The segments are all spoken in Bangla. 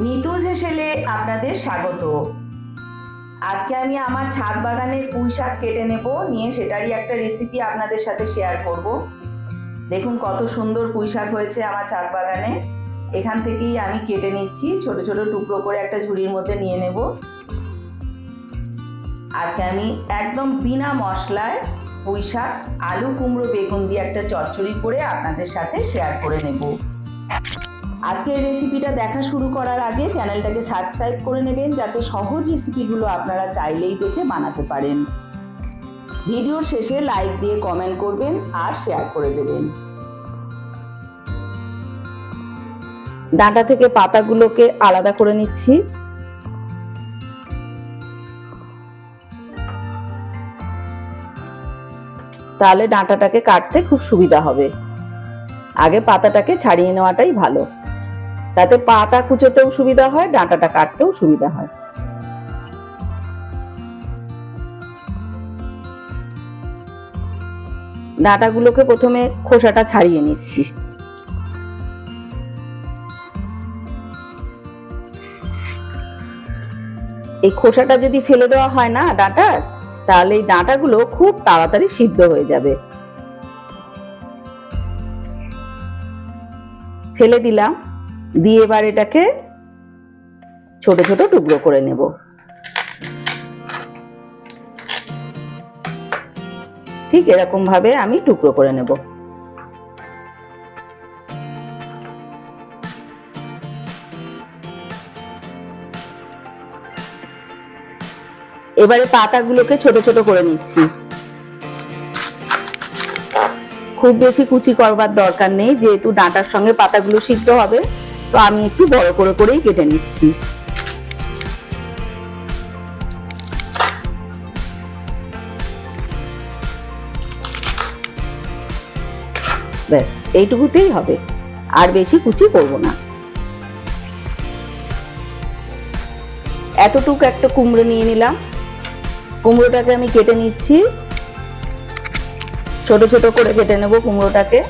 নিতুজ হেসেলে আপনাদের স্বাগত। আজকে আমি আমার ছাদ বাগানের পুঁই শাক কেটে নেব, নিয়ে সেটারই একটা রেসিপি আপনাদের সাথে শেয়ার করব। দেখুন কত সুন্দর পুঁই শাক হয়েছে আমার ছাদ বাগানে। এখান থেকেই আমি কেটে নিচ্ছি, ছোট ছোট টুকরো করে একটা ঝুড়ির মধ্যে নিয়ে নেব। আজকে আমি একদম বিনা মশলায় পুঁই শাক, আলু, কুমড়ো, বেগুন দিয়ে একটা চচ্চড়ি করে আপনাদের সাথে শেয়ার করে নেব। আজকের রেসিপিটা দেখা শুরু করার আগে চ্যানেলটাকে সাবস্ক্রাইব করে নেবেন, যাতে সহজ রেসিপিগুলো আপনারা চাইলেই দেখে বানাতে পারেন। ভিডিওর শেষে লাইক দিয়ে কমেন্ট করবেন আর শেয়ার করে দেবেন। ডাঁটা থেকে পাতাগুলোকে আলাদা করে নিচ্ছি। তাহলে ডাঁটাটাকে কাটতে খুব সুবিধা হবে। আগে পাতাটাকে ছাড়িয়ে নেওয়াটাই ভালো। তাতে পাতা কুচোতেও সুবিধা হয়, ডাঁটাটা কাটতেও সুবিধা হয়। ডাঁটাগুলোকে প্রথমে খোসাটা ছাড়িয়ে নিচ্ছি। এই খোসাটা যদি ফেলে দেওয়া হয় না ডাঁটার, তাহলে এই ডাঁটাগুলো খুব তাড়াতাড়ি সিদ্ধ হয়ে যাবে। ফেলে দিলাম। দিয়ে এবার এটাকে ছোট ছোট টুকরো করে নেব। ঠিক এরকম ভাবে আমি টুকরো করে নেব। এবারে পাতাগুলোকে ছোট ছোট করে নিচ্ছি। খুব বেশি কুচি করবার দরকার নেই, যেহেতু ডাঁটার সঙ্গে পাতাগুলো সিদ্ধ হবে। তো আমি একটু বড় করে করেই কেটে নিচ্ছি। ব্যাস, এইটুকুতেই হবে। আর বেশি কুচি করব না। এতটুকু একটা কুমড়ো নিয়ে নিলাম। কুমড়োটাকে আমি কেটে নিচ্ছি। ছোট ছোট করে কেটে নেব কুমড়োটাকে।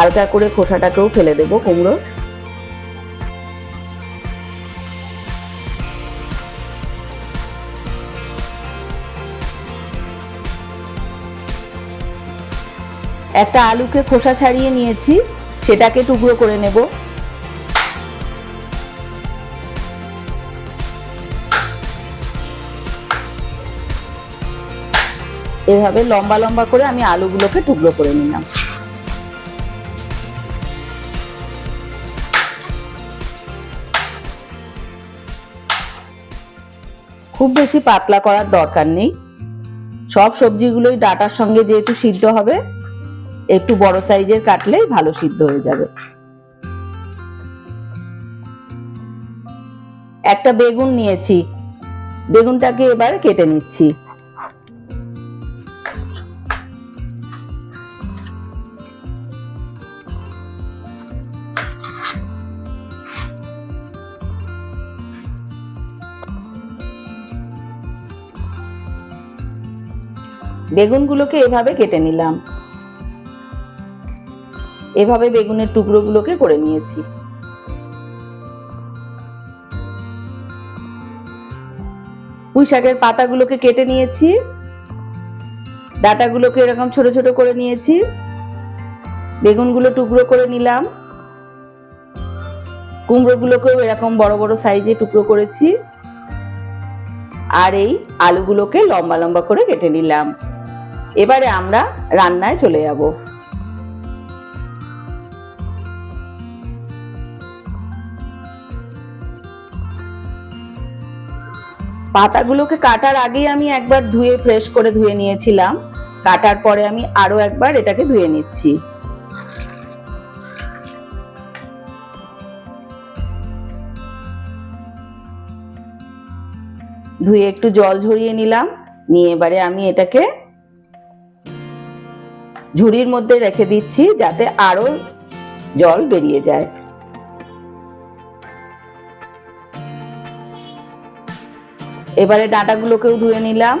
হালকা করে খোসাটাকেও ফেলে দেব, কুমড়ো। একটা আলুকে খোসা ছাড়িয়ে নিয়েছি, সেটাকে টুকরো করে নেব। এভাবে লম্বা লম্বা করে আমি আলুগুলোকে টুকরো করে নিলাম। খুব বেশি পাতলা করার দরকার নেই। সব সবজিগুলোই ডাটার সঙ্গে যেহেতু সিদ্ধ হবে, একটু বড় সাইজের কাটলেই ভালো সিদ্ধ হয়ে যাবে। একটা বেগুন নিয়েছি। বেগুনটাকে এবার কেটে নিচ্ছি। বেগুনগুলোকে এভাবে কেটে নিলাম। এভাবে বেগুনের টুকরোগুলোকে করে নিয়েছি। পুঁই শাকের পাতাগুলোকে কেটে নিয়েছি। ডাটাগুলোকে এরকম ছোট ছোট করে নিয়েছি। বেগুনগুলো টুকরো করে নিলাম। কুমড়োগুলোকেও এরকম বড় বড় সাইজে টুকরো করেছি। আর এই আলুগুলোকে লম্বা লম্বা করে কেটে নিলাম। এবারে আমরা রান্নায় চলে যাব। পাতাগুলোকে কাটার আগেই আমি একবার ধুয়ে ফ্রেশ করে ধুয়ে নিয়েছিলাম। কাটার পরে আমি আরও একবার এটাকে ধুয়ে নিচ্ছি। ধুয়ে একটু জল ঝরিয়ে নিলাম। নিয়ে এবারে আমি এটাকে ঝুড়ির মধ্যে রেখে দিচ্ছি যাতে আরও জল বেরিয়ে যায়। এবারে ডাঁটাগুলোকেও ধুয়ে নিলাম।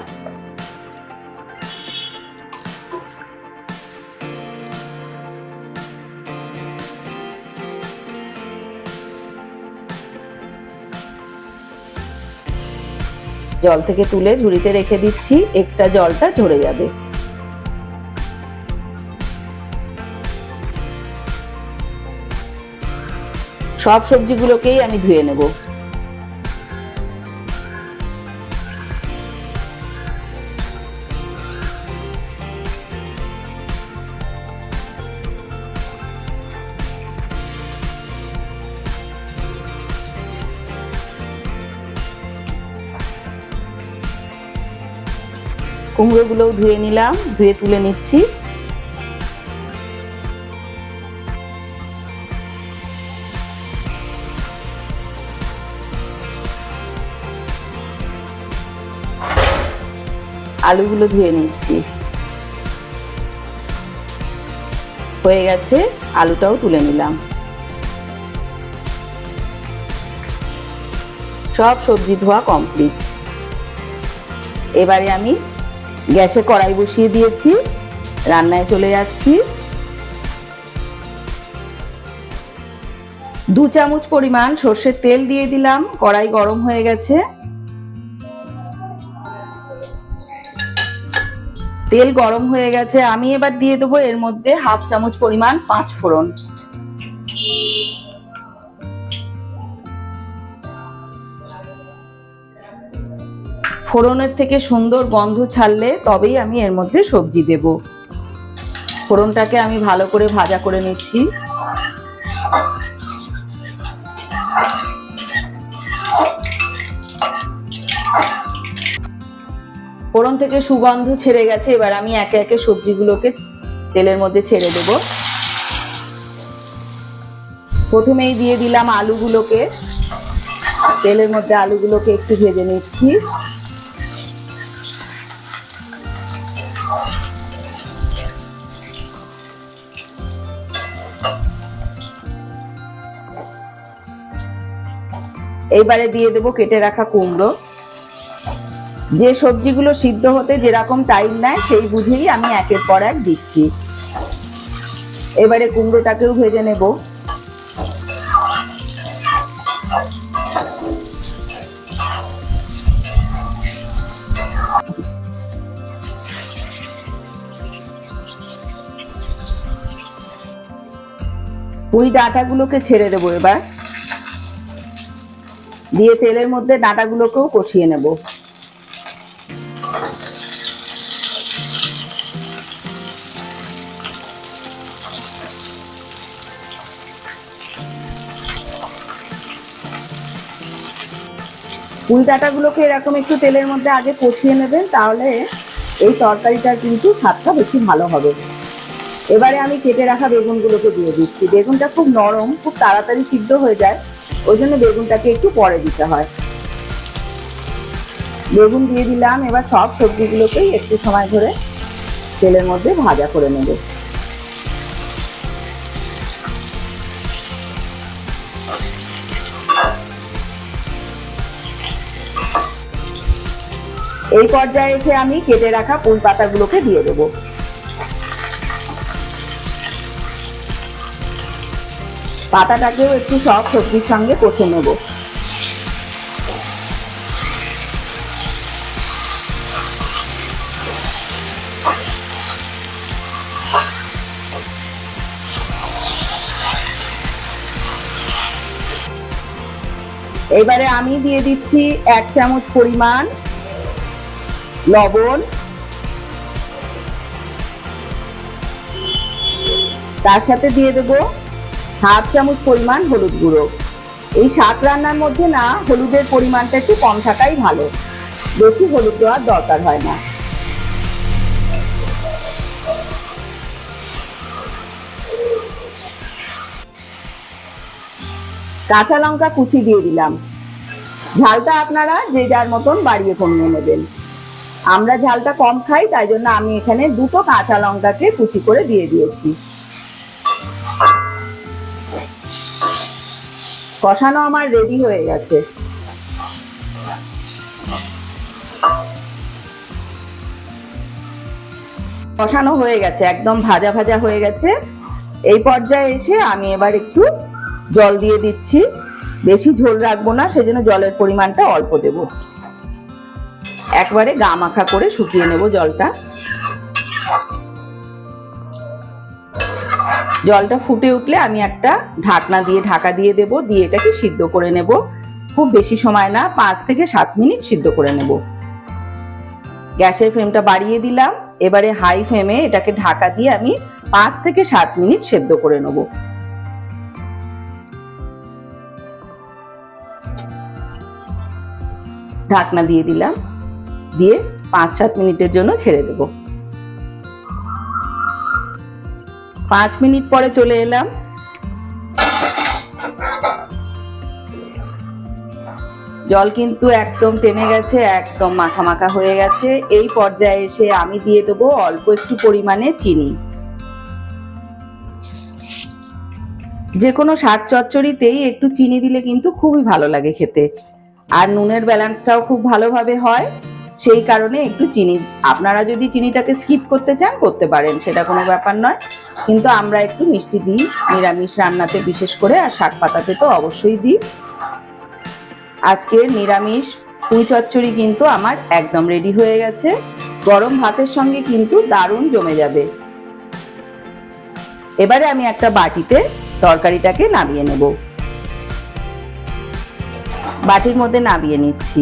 জল থেকে তুলে ঝুড়িতে রেখে দিচ্ছি এক্সট্রা জলটা ঝরে যাবে। সব সবজিগুলোকেই আমি ধুয়ে নেব। কুমড়োগুলোও ধুয়ে নিলাম ধুয়ে তুলে নিচ্ছি। আলুগুলো ধুয়ে নিচ্ছি। হয়ে গেছে, আলুটাও তুলে নিলাম। সব সবজি ধোয়া কমপ্লিট। এবারে আমি গ্যাসে কড়াই বসিয়ে দিয়েছি, রান্নায় চলে যাচ্ছি। দু চামচ পরিমাণ সর্ষের তেল দিয়ে দিলাম, কড়াই গরম হয়ে গেছে। তেল গরম হয়ে গেছে, আমি এবার দিয়ে দেবো এর মধ্যে হাফ চামচ পরিমাণ পাঁচ ফোড়ন। ফোড়নের থেকে সুন্দর গন্ধ ছাড়লে তবেই আমি এর মধ্যে সবজি দেব। ফোড়নটাকে আমি ভালো করে ভাজা করে নিচ্ছি। ফোড়ন থেকে সুগন্ধ ছেড়ে গেছে, এবার আমি একে একে সবজিগুলোকে তেলের মধ্যে ছেড়ে দেব। প্রথমেই দিয়ে দিলাম আলুগুলোকে। তেলের মধ্যে আলুগুলোকে একটু ভেজে নিচ্ছি। এইবারে দিয়ে দেবো কেটে রাখা কুমড়ো। যে সবজিগুলো সিদ্ধ হতে যেরকম টাইম নেয়, সেই বুঝেই আমি একের পর এক দিচ্ছি। এবারে কুমড়োটাকেও ভেজে নেব। ওই ডাঁটাগুলোকে ছেড়ে দেবো এবার। দিয়ে তেলের মধ্যে ডাঁটাগুলোকেও কষিয়ে নেব। পুঁই ডাঁটাগুলোকে এরকম একটু তেলের মধ্যে আগে কষিয়ে নেবেন, তাহলে এই তরকারিটার কিন্তু স্বাদটা বেশি ভালো হবে। এবারে আমি কেটে রাখা বেগুনগুলোকে দিয়ে দিচ্ছি। বেগুনটা খুব নরম, খুব তাড়াতাড়ি সিদ্ধ হয়ে যায়, ওই জন্য বেগুনটাকে একটু পরে দিতে হয়। বেগুন দিয়ে দিলাম, এবার সব সবজিগুলোকেই একটু সময় ধরে তেলের মধ্যে ভাজা করে নেব। এই পর্যায়ে এসে আমি কেটে রাখা ফুল পাতাগুলোকে দিয়ে দেবো। পাতাটাকেও একটু সব সবজির সঙ্গে কষে নেব। এবারে আমি দিয়ে দিচ্ছি এক চামচ পরিমাণ লবণ। তার সাথে দিয়ে দেবো হাফ চামচ পরিমাণ হলুদ গুঁড়ো। এই শাক রান্নার মধ্যে না, হলুদের পরিমাণটা একটু কম থাকাই ভালো। বেশি হলুদ দেওয়ার দরকার হয় না। কাঁচা লঙ্কা কুচি দিয়ে দিলাম। ঝালটা আপনারা যে যার মতন বাড়িয়ে কমিয়ে নেবেন। আমরা ঝালটা কম খাই, তাই জন্য আমি এখানে দুটো কাঁচা লঙ্কাকে কুচি করে দিয়ে দিয়েছি। কষানো আমার রেডি হয়ে গেছে। কষানো হয়ে গেছে, একদম ভাজা ভাজা হয়ে গেছে। এই পর্যায়ে এসে আমি এবার একটু জল দিয়ে দিচ্ছি। বেশি ঝোল রাখব না, সেজন্য জলের পরিমাণটা অল্প দেব। একবারে গা মাখা করে শুকিয়ে নেব জলটা। জলটা ফুটে উঠলে আমি একটা ঢাকনা দিয়ে ঢাকা দিয়ে দেব, দিয়ে এটাকে সিদ্ধ করে নেব। খুব বেশি সময় না, পাঁচ থেকে সাত মিনিট সিদ্ধ করে নেব। গ্যাসের ফ্লেমটা বাড়িয়ে দিলাম। এবারে হাই ফ্লেমে এটাকে ঢাকা দিয়ে আমি পাঁচ থেকে সাত মিনিট সেদ্ধ করে নেব। ঢাকনা দিয়ে দিলাম। দিয়ে পাঁচ সাত মিনিটের জন্য ছেড়ে দেব। পাঁচ মিনিট পরে চলে এলাম। জল কিন্তু একদম টেনে গেছে, একদম মাখা মাখা হয়ে গেছে। এই পর্যায়ে এসে আমি দিয়ে দেবো অল্প একটু পরিমাণে চিনি। যে কোনো শাক চচ্চড়িতেই একটু চিনি দিলে কিন্তু খুবই ভালো লাগে খেতে। আর নুনের ব্যালেন্সটাও খুব ভালোভাবে হয়। সেই কারণে একটু চিনি। আপনারা যদি চিনিটাকে স্কিপ করতে চান, করতে পারেন, সেটা কোনো ব্যাপার নয়। কিন্তু আমরা একটু মিষ্টি দিই, নিরামিষ রান্নাতে বিশেষ করে, আর শাক পাতাতে তো অবশ্যই দিই। আজকে নিরামিষ পুঁই চচ্চড়ি কিন্তু আমার একদম রেডি হয়ে গেছে। গরম ভাতের সঙ্গে কিন্তু দারুণ জমে যাবে। এবারে আমি একটা বাটিতে তরকারিটাকে নামিয়ে নেব। বাটির মধ্যে নামিয়ে নিচ্ছি।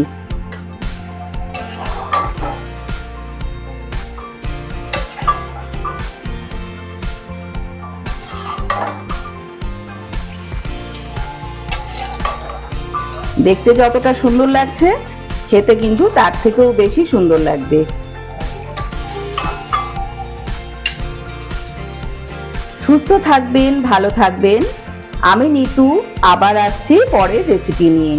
দেখতে যতটা সুন্দর লাগছে, খেতে কিন্তু তার থেকেও বেশি সুন্দর লাগবে। সুস্থ থাকবেন, ভালো থাকবেন। আমি নিতু, আবার আসছি পরের রেসিপি নিয়ে।